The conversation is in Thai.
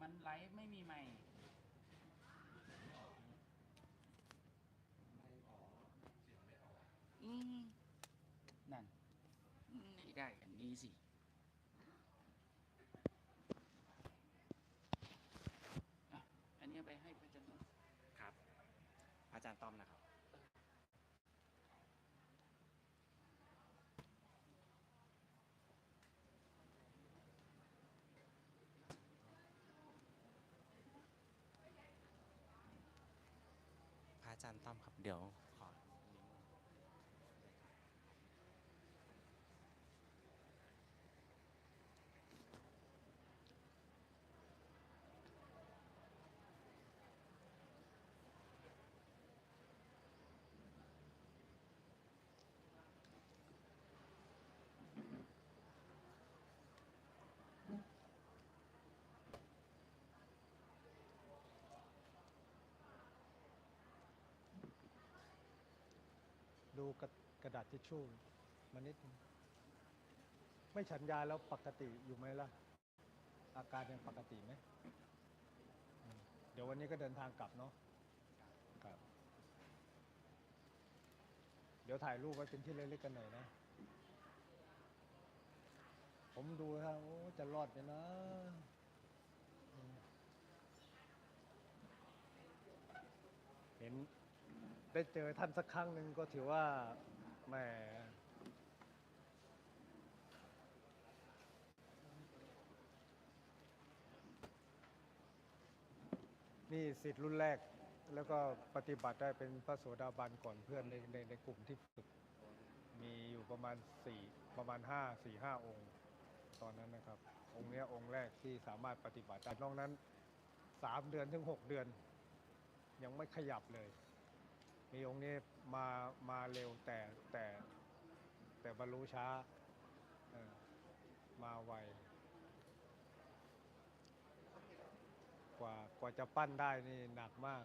มันไลฟ์ไม่มีไม่อืมนั่นไม่ได้อย่างนี้สิอะอันนี้เอาไปให้พระอาจารย์ต้อมครับ อาจารย์ต้อมนะครับ อาจารย์ต้อมครับเดี๋ยว ดูกระกระดาษทิชชู่มานิดนึงไม่ฉันยาแล้วปกติอยู่ไหมล่ะ อาการยังปกติไหมเดี๋ยววันนี้ก็เดินทางกลับเนาะครับ เดี๋ยวถ่ายรูปไว้เป็นที่ระลึกๆกันหน่อยนะ ผมดูฮะโอ้จะรอดไหมนะเห็น ได้เจอท่านสักครั้งหนึ่งก็ถือว่าแหมนี่สิทธิ์รุ่นแรก แล้วก็ปฏิบัติได้เป็นพระโสดาบันก่อนเพื่อนในในในกลุ่มที่ฝึก มีอยู่ประมาณสี่ประมาณห้าสี่ห้าองค์ ตอนนั้นนะครับ องค์เนี้ยองค์แรกที่สามารถปฏิบัติได้นอกนั้นสามเดือนถึงหกเดือน ยังไม่ขยับเลย มีองค์นี้มามาเร็วแต่แต่แต่บรรลุช้าเออมาไวกว่ากว่าจะปั้นได้นี่หนักมาก